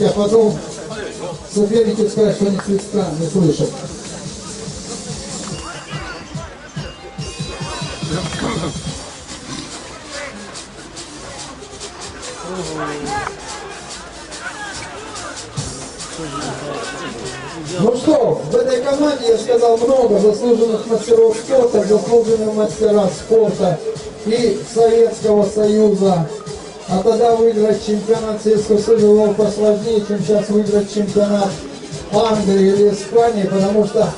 а потом соперники скажут, что они свистка не слышат. Ну что, в этой команде, я сказал, много заслуженных мастеров спорта, заслуженных мастера спорта и Советского Союза. А тогда выиграть чемпионат Советского Союза было посложнее, чем сейчас выиграть чемпионат Англии или Испании, потому что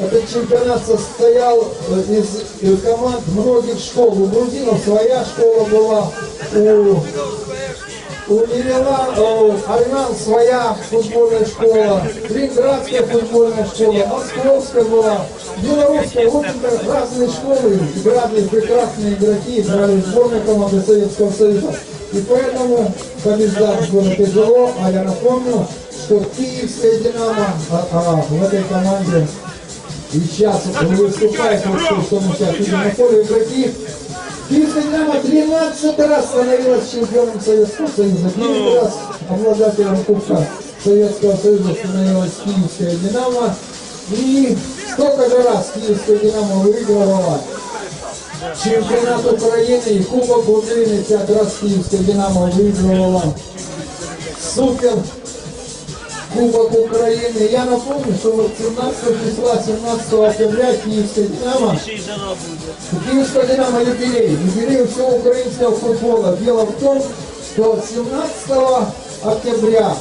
этот чемпионат состоял э, из э, команд многих школ. У грузинов своя школа была, у у Левела, у армян своя футбольная школа, Ленинградская футбольная школа, Московская была, Белорусская, в общем-то, разные школы, играли прекрасные игроки, играли в сборной команды Советского Союза. И поэтому побеждать было тяжело, а я напомню, что Киевская Динамо а, а, в этой команде и сейчас выступает, вот что, мы сейчас видим на поле игроки, Киевская Динамо 13 раз становилась чемпионом Советского Союза. Первый раз обладателем Кубка Советского Союза становилась Киевская Динамо. И столько же раз Киевская Динамо выигрывала чемпионат Украины и Кубок Украины. Пять раз Киевская Динамо выигрывала супер Кубок Украины. Я напомню, что вот 17 числа, 17 октября Киевская Динамо, Киевская Динамо юбилей, юбилей всего украинского футбола. Дело в том, что 17 октября,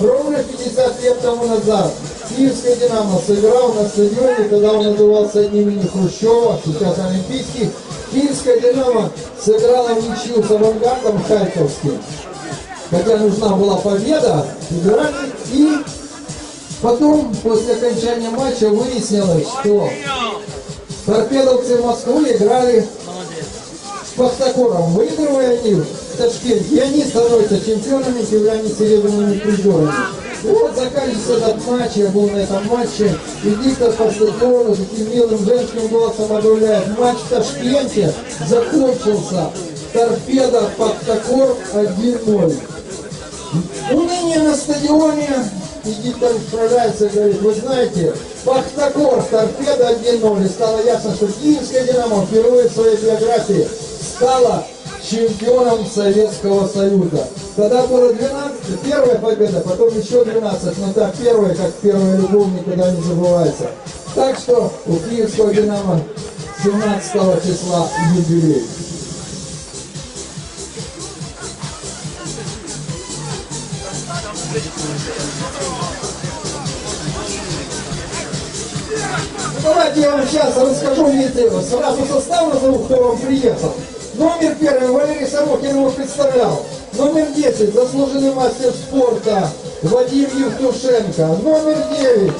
ровно 50 лет тому назад, Киевская Динамо сыграл на стадионе, тогда он назывался имени Хрущева, сейчас Олимпийский. Киевская Динамо сыграла ничью с авангардом Харьковским хотя нужна была победа, играли, и потом, после окончания матча, выяснилось, что торпедовцы Москвы играли с Пахтакором. Выигрывая они в Ташкенте, и они становятся чемпионами, являются серебряными призерами. Вот заканчивается этот матч, я был на этом матче, и диктор стадиону таким милым женским голосом объявляет, матч в Ташкенте закончился. Торпеда Пахтакор 1-0. Уныние на стадионе, и диктор справляется говорит, вы знаете, Пахтакор, торпеда 1-0, и стало ясно, что Киевская Динамо впервые в своей биографии стала чемпионом Советского Союза. Тогда было 12, первая победа, потом еще 12, но так первая, как первая любовь, никогда не забывается. Так что у Киевского Динамо 17 числа юбилей. Давайте я вам сейчас расскажу, видите, сразу состав назову, кто вам приехал. Номер первый Валерий Сорокин его представлял. Номер 10 заслуженный мастер спорта Вадим Евтушенко. Номер 9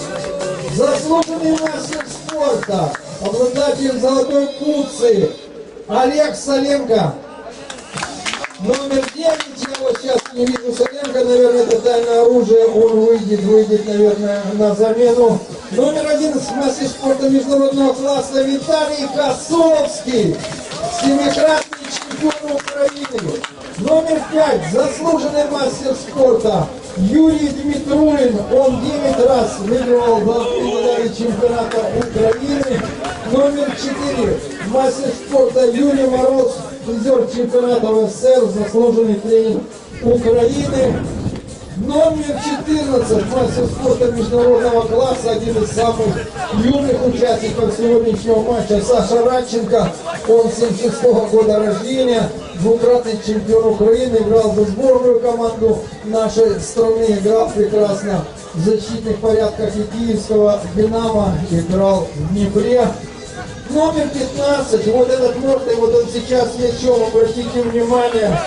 заслуженный мастер спорта, обладатель золотой куцы Олег Саленко. Номер 9, я вот сейчас не вижу Саленко, наверное, это тайное оружие, он выйдет, выйдет, наверное, на замену. Номер 11, мастер спорта международного класса Виталий Косовский, семикратный чемпион Украины. Номер 5, заслуженный мастер спорта Юрий Дмитруин, он 9 раз выигрывал золотые медали чемпионата Украины. Номер 4, мастер спорта Юрий Мороз, призер чемпионата СССР, заслуженный тренер Украины. Номер 14, мастер спорта международного класса, один из самых юных участников сегодняшнего матча, Саша Радченко. Он 76 -го года рождения, двукратный чемпион Украины, играл за сборную команду нашей страны, играл прекрасно в защитных порядках и киевского «Динамо», играл в Днепре. Номер 15, вот этот мордый, вот он сейчас мячом, обратите внимание.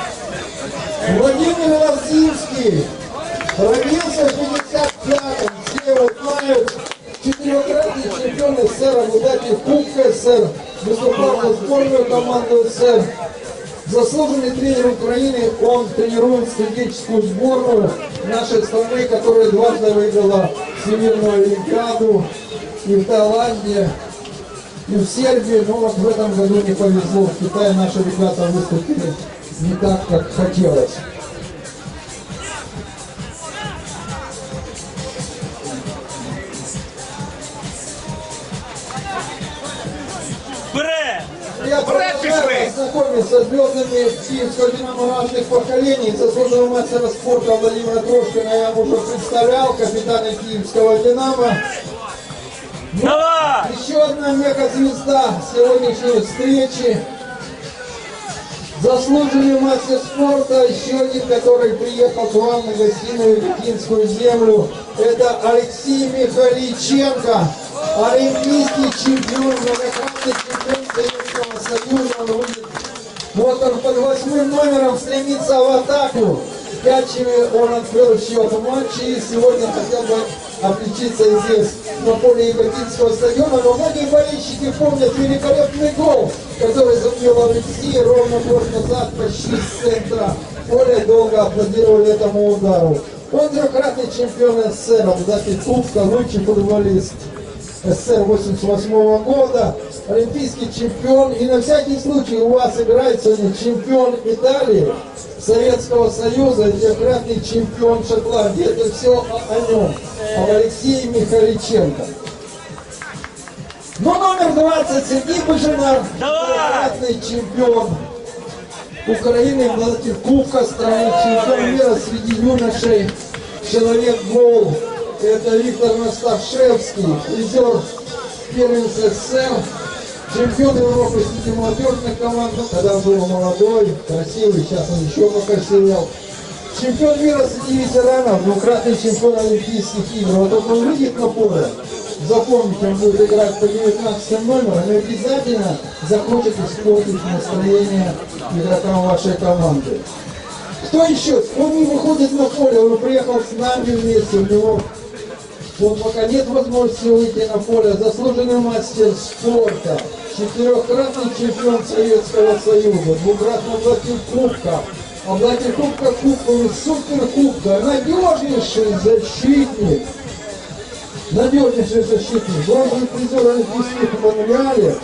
Владимир Лавзинский родился в 55-м, все его знают, четырехкратный чемпион СССР, обладатель Кубка СССР, выступал за сборную команду СССР. Заслуженный тренер Украины, он тренирует стратегическую сборную нашей страны, которая дважды выиграла Всемирную Олимпиаду и в Таиланде, и в Сербии, но вот в этом году не повезло. В Китае наши ребята выступили не так, как хотелось. Пішли! знакомиться с звездами киевского динамо разных поколений. Заслуженного мастера спорта Владимира Трошкина я вам уже представлял, капитана киевского динамо. Давай! Еще одна мега-звезда сегодняшней встречи. Заслуженный мастер спорта, еще один, который приехал к вам на гостиную Ликинскую землю, это Алексей Михаличенко, олимпийский чемпион, многократный чемпион Советского Союза. Он будет вот он под восьмым номером стремится в атаку. Пятчами он открыл счет в матче и сегодня хотел бы отличиться здесь на поле Яготинского стадиона. Но многие болельщики помнят великолепный гол, который забил Алексей ровно год назад почти с центра поля. Долго аплодировали этому удару. Он трехкратный чемпион СССР, обладатель кубка, лучший футболист. СССР 88 года, олимпийский чемпион. И на всякий случай у вас играет сегодня чемпион Италии, Советского Союза, трехкратный чемпион Шотландии. Это все о, о нем, об Алексее Михаличенко. Ну, номер 20, Сергей Бажанар, Давай! трехкратный чемпион Украины, обладатель Кубка страны, чемпион мира среди юношей, человек-гол. Это Виктор Насташевский, призер первенства СССР, чемпион Европы среди молодежных команд, когда он был молодой, красивый, сейчас он еще покрасивел. Чемпион мира среди ветеранов, двукратный чемпион Олимпийских игр. Вот он выйдет на поле, запомните, он будет играть по 19 номерам и обязательно захочет испортить настроение игрокам вашей команды. Кто еще? Он не выходит на поле, он приехал с нами вместе, у него вот пока нет возможности выйти на поле, заслуженный мастер спорта, четырехкратный чемпион Советского Союза, двукратный обладатель кубка, обладатель кубка кубковый суперкубка, надежнейший защитник, надежнейший защитник, бронзовый призер Олимпийских в Монреале,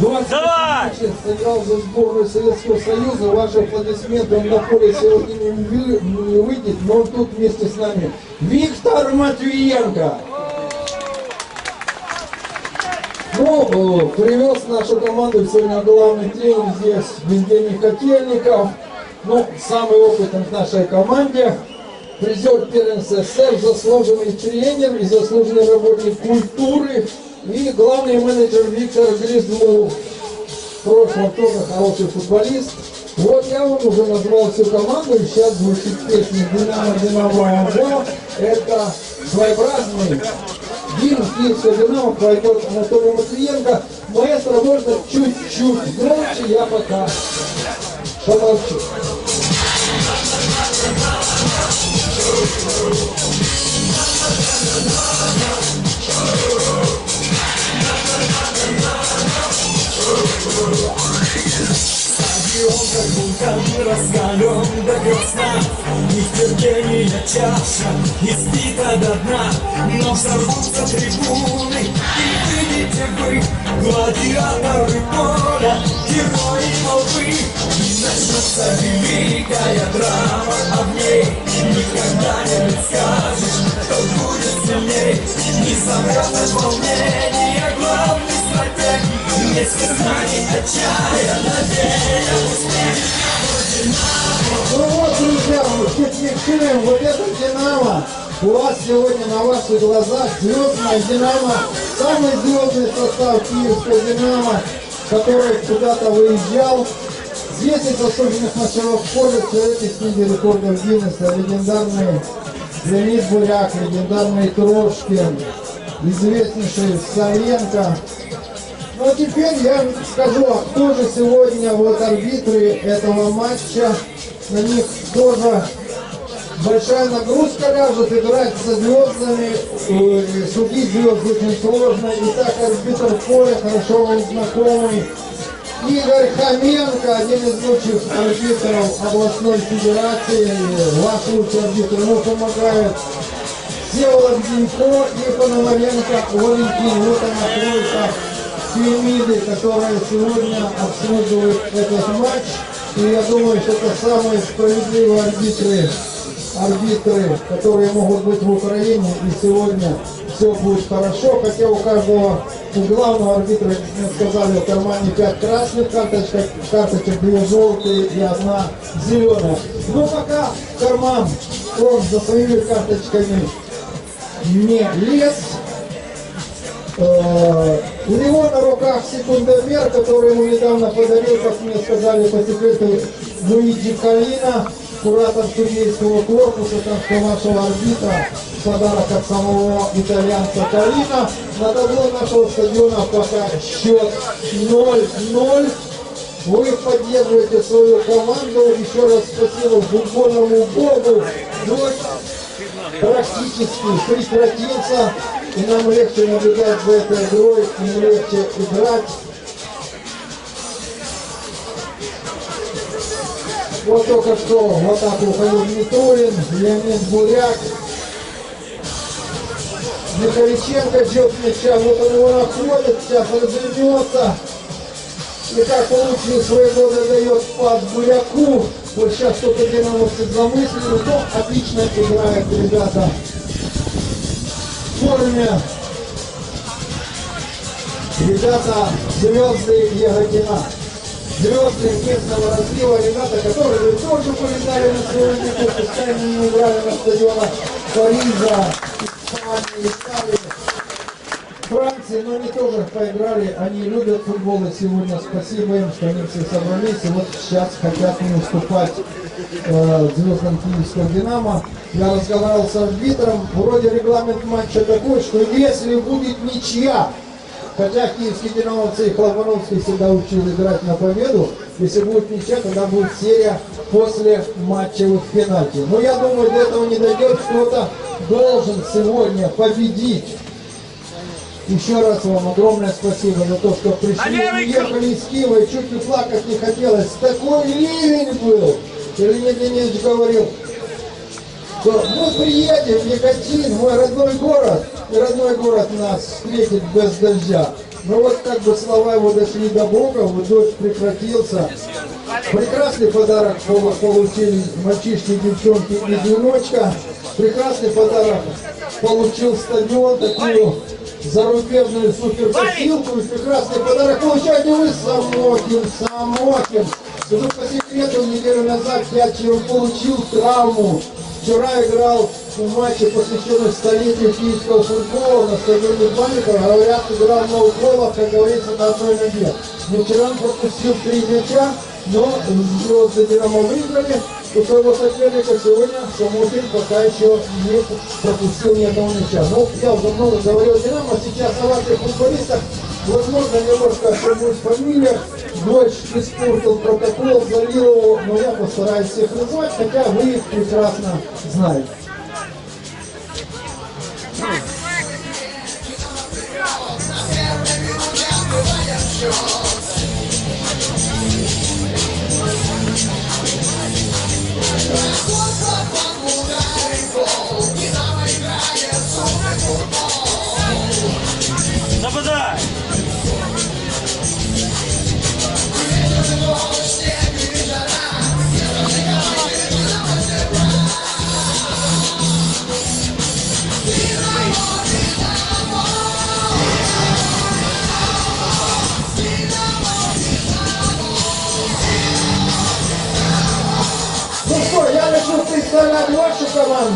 20 Давай! сыграл за сборную Советского Союза. Ваши аплодисменты, он на поле сегодня не, вы- не выйдет, но он тут вместе с нами. Виктор Матвиенко. Ну, э, привез нашу команду сегодня главный тренер здесь Евгений Котельников. Ну, самый опытный в нашей команде. Призер первенства СССР, заслуженный тренер и заслуженный работник культуры. И главный менеджер Виктор Гризлов. В прошлом тоже хороший футболист. Вот я вам уже назвал всю команду, и сейчас звучит песня «Динамо, Динамо, Ого». Это своеобразный гимн Киевского Динамо пойдет Анатолий Матвиенко. Маэстро, можно чуть-чуть громче, я пока помолчу. Стадион как вулкан раскален до красна Нетерпение чаша избита до дна Но взорвутся трибуны и выйдете вы Гладиаторы поля, герои молвы И начнется великая драма А в ней никогда не предскажешь Кто будет сильней Не замрет от волнения Главный стратег Без знаний отчаян надея успех Ну вот, друзья, фиксируем вот это Динамо. У вас сегодня на ваших глазах звездная Динамо, самый звездный состав Киевского Динамо, который куда-то выезжал. Здесь из заслуженных мастеров спорта человек из книги рекордов Гиннесса, легендарный Леонид Буряк, легендарный Трошкин, известнейший Савенко, ну а теперь я скажу, а кто же сегодня вот арбитры этого матча. На них тоже большая нагрузка ляжет, играть со звездами, э, судить звезд очень сложно. Итак, арбитр поля, хорошо вам знакомый. Игорь Хоменко, один из лучших арбитров областной федерации, ваш лучший арбитр, ему помогает Всеволод Зинько и Пономаренко Валентин. Вот она тройка Фемиды, которая сегодня обслуживает этот матч. И я думаю, что это самые справедливые арбитры, арбитры, которые могут быть в Украине. И сегодня все будет хорошо, хотя у каждого, у главного арбитра, как мне сказали, в кармане 5 красных карточек, карточек, две желтые и одна зеленая. Но пока карман он за своими карточками не лез, Э, У него на руках секундомер, который ему недавно подарил, как мне сказали по секрету, Луиджи Калина, куратор судейского корпуса, так что нашего арбитра, подарок от самого итальянца Калина. На табло нашего стадиона пока счет 0-0. Вы поддерживаете свою команду. Еще раз спасибо футбольному богу. Дождь практически прекратился. И нам легче наблюдать за этой игрой, и легче играть. Вот только что в атаку уходил Митулин, Леонид Буряк. Михаличенко ждет мяча, вот он его находит, сейчас развернется. И как получил своего дает пас Буряку. Вот сейчас что-то динамовцы замыслили, но отлично играют ребята. В форме. Ребята звезды Ягодина. Звезды местного разлива, ребята, которые тоже полетали на сегодня, пускай не играли на стадионах Парижа, Испании, Италии. Франции, но они тоже поиграли, они любят футбол, и сегодня спасибо им, что они все собрались, и вот сейчас хотят не уступать э, звездам киевского «Динамо». Я разговаривал с арбитром, вроде регламент матча такой, что если будет ничья, хотя киевские «Динамовцы» и Хлопановский всегда учил играть на победу, если будет ничья, тогда будет серия после матчевых пенальти. Но я думаю, до этого не дойдет, кто-то должен сегодня победить. Еще раз вам огромное спасибо за то, что пришли, ехали из Киева, и чуть не плакать не хотелось. Такой ливень был. Илья Денисович говорил, что мы приедем в Екатин, мой родной город, и родной город нас встретит без дождя. Но вот как бы слова его дошли до Бога, вот дождь прекратился. Прекрасный подарок пол- получили мальчишки, девчонки и одиночка. Прекрасный подарок получил стадион, такую зарубежную суперкосилку. И прекрасный подарок получаете вы, Самохин, Самохин. Скажу по секрету, неделю назад я чего получил травму. Вчера играл в матче, посвященном столетию киевского футбола на стадионе Банникова. Говорят, играл много голов, как говорится, на одной ноге. Но вчера он пропустил три мяча, но звезды Динамо выиграли. У своего соперника сегодня Самохин пока еще не пропустил ни одного мяча. Ну, я уже много говорил о Динамо, сейчас о ваших футболистах. Возможно, немножко ошибусь в фамилиях. Дочь испортил протокол, залил его, но я постараюсь всех назвать, хотя вы их прекрасно знаете.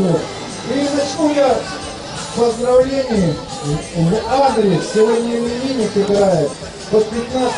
И начну я с поздравлений в адрес. Сегодня именинник играет под 15